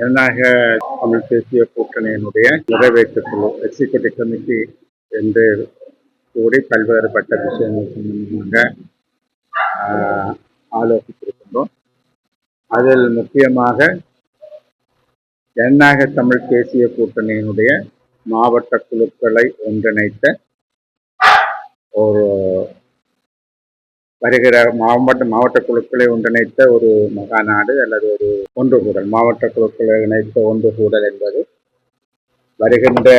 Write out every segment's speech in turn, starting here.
ஜனநாயக தமிழ் தேசிய கூட்டணியினுடைய நிறைவேற்று குழு எக்ஸிக்யூட்டிவ் கமிட்டி என்று கூடி பல்வேறுபட்ட விஷயங்கள் சம்பந்தமாக ஆலோசித்திருக்கின்றோம். அதில் முக்கியமாக ஜனநாயக தமிழ் தேசிய கூட்டணியினுடைய மாவட்ட குழுக்களை ஒன்றிணைத்த ஒரு வருகிற மாவட்ட மாவட்ட குழுக்களை ஒன்றிணைத்த ஒரு மகாநாடு அல்லது ஒரு ஒன்று கூடல். மாவட்ட குழுக்களை இணைத்த ஒன்று கூடல் என்பது வருகின்ற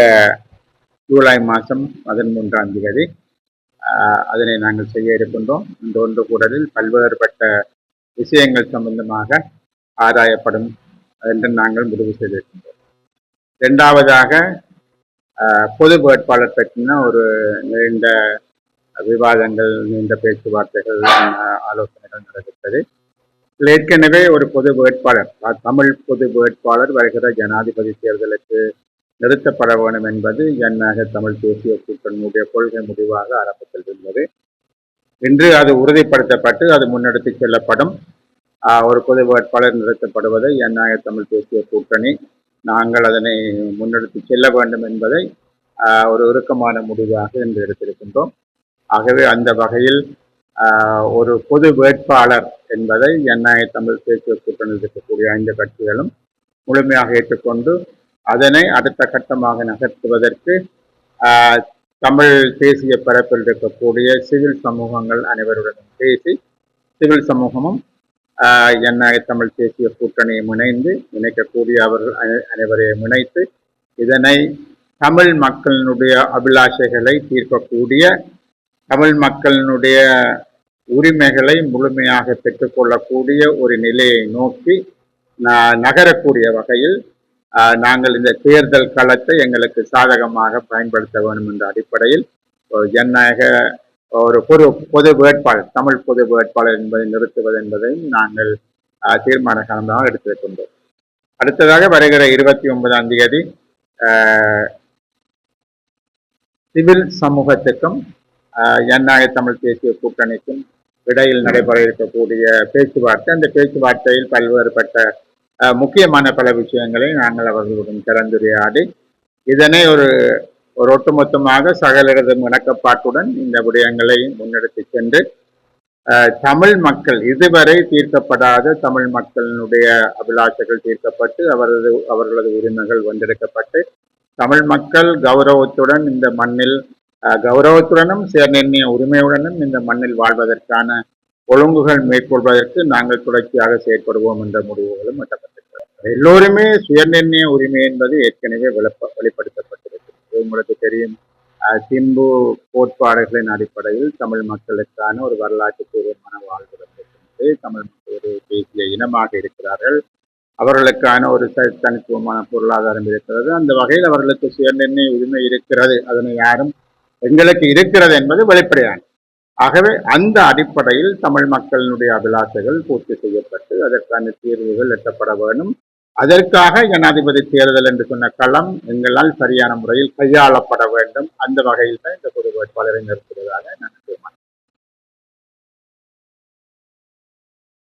ஜூலை மாதம் பதிமூன்றாம் தேதி. அதனை நாங்கள் செய்ய இருக்கின்றோம். இந்த ஒன்று கூடலில் பல்வேறுபட்ட விஷயங்கள் சம்பந்தமாக ஆராயப்படும் என்று நாங்கள் முடிவு செய்திருக்கின்றோம். இரண்டாவதாக பொது வேட்பாளர் பற்றின ஒரு நீண்ட விவாதங்கள் நீண்ட பேச்சுவார்த்தைகள் ஆலோசனைகள் நடைபெற்றது இதில் ஏற்கனவே ஒரு பொது வேட்பாளர் தமிழ் பொது வேட்பாளர் வருகிற ஜனாதிபதி தேர்தலுக்கு நிறுத்தப்பட வேண்டும் என்பது ஜனநாயக தமிழ் தேசிய கூட்டணியுடைய கொள்கை முடிவாக ஆரம்பத்தில் இருந்தது. இன்று அது உறுதிப்படுத்தப்பட்டு அது முன்னெடுத்து செல்லப்படும். ஒரு பொது வேட்பாளர் நிறுத்தப்படுவதை ஜனநாயக தமிழ் தேசிய கூட்டணி நாங்கள் அதனை முன்னெடுத்து செல்ல வேண்டும் என்பதை ஒரு இறுக்கமான முடிவாக இன்று எடுத்திருக்கின்றோம். ஆகவே அந்த வகையில் ஒரு பொது வேட்பாளர் என்பதை என்ஐ தமிழ் தேசிய கூட்டணியில் இருக்கக்கூடிய ஐந்து கட்சிகளும் முழுமையாக ஏற்றுக்கொண்டு அதனை அடுத்த கட்டமாக நகர்த்துவதற்கு தமிழ் தேசிய பரப்பில் இருக்கக்கூடிய சிவில் சமூகங்கள் அனைவருடனும் பேசி சிவில் சமூகமும் என்ஐ தமிழ் தேசிய கூட்டணியை இணைந்து இணைக்கக்கூடிய அவர்கள் அனை- அனைவரையும் இணைத்து இதனை தமிழ் மக்களினுடைய அபிலாஷைகளை தீர்க்கக்கூடிய தமிழ் மக்களினுடைய உரிமைகளை முழுமையாக பெற்றுக்கொள்ளக்கூடிய ஒரு நிலையை நோக்கி நகரக்கூடிய வகையில் நாங்கள் இந்த தேர்தல் களத்தை எங்களுக்கு சாதகமாக பயன்படுத்த வேண்டும் என்ற அடிப்படையில் ஜனநாயக ஒரு பொது பொது வேட்பாளர் தமிழ் பொது வேட்பாளர் என்பதை நிறுத்துவது என்பதையும் நாங்கள் தீர்மான காரணமாக எடுத்துக்கொண்டோம் அடுத்ததாக வருகிற இருபத்தி ஒன்பதாம் தேதி சிவில் சமூகத்துக்கும் ஜனநாயக தமிழ் தேசிய கூட்டணிக்கும் இடையில் நடைபெற இருக்கக்கூடிய பேச்சுவார்த்தை. அந்த பேச்சுவார்த்தையில் பல்வேறுபட்ட முக்கியமான பல விஷயங்களை நாங்கள் அவர்களுடன் கலந்துரையாடி இதனை ஒரு ஒரு ஒட்டுமொத்தமாக சகலரது இணக்கப்பாட்டுடன் இந்த விடயங்களை முன்னெடுத்து சென்று தமிழ் மக்கள் இதுவரை தீர்க்கப்படாத தமிழ் மக்களினுடைய அபிலாஷைகள் தீர்க்கப்பட்டு அவரது அவர்களது உரிமைகள் வென்றெடுக்கப்பட்டு தமிழ் மக்கள் கௌரவத்துடன் இந்த மண்ணில் கௌரவத்துடனும் சேர்நிர்ணய உரிமையுடனும் இந்த மண்ணில் வாழ்வதற்கான ஒழுங்குகள் மேற்கொள்வதற்கு நாங்கள் தொடர்ச்சியாக செயற்படுவோம் என்ற முடிவுகளும் எட்டப்பட்டிருக்கிறது. எல்லோருமே சுயநிர்ணய உரிமை என்பது ஏற்கனவே வெளிப்ப வெளிப்படுத்தப்பட்டிருக்கிறது. உங்களுக்கு தெரியும் சிம்பு கோட்பாடுகளின் அடிப்படையில் தமிழ் மக்களுக்கான ஒரு வரலாற்று பூர்வமான வாழ்வு தமிழ் மக்கள் ஒரு தேசிய இனமாக இருக்கிறார்கள். அவர்களுக்கான ஒரு தனித்துவமான பொருளாதாரம் இருக்கிறது. அந்த வகையில் அவர்களுக்கு சுயநிர்ணய உரிமை இருக்கிறது. அதனை யாரும் எங்களுக்கு இருக்கிறது என்பது வெளிப்படையான ஆகவே அந்த அடிப்படையில் தமிழ் மக்களினுடைய அபிலாஷைகள் பூர்த்தி செய்யப்பட்டு அதற்கான தீர்வுகள் எட்டப்பட வேண்டும். அதற்காக ஜனாதிபதி தேர்தல் என்று சொன்ன களம் எங்களால் சரியான முறையில் கையாளப்பட வேண்டும். அந்த வகையில் தான் இந்த பொது வேட்பாளரை நிறுத்துவதாக நான்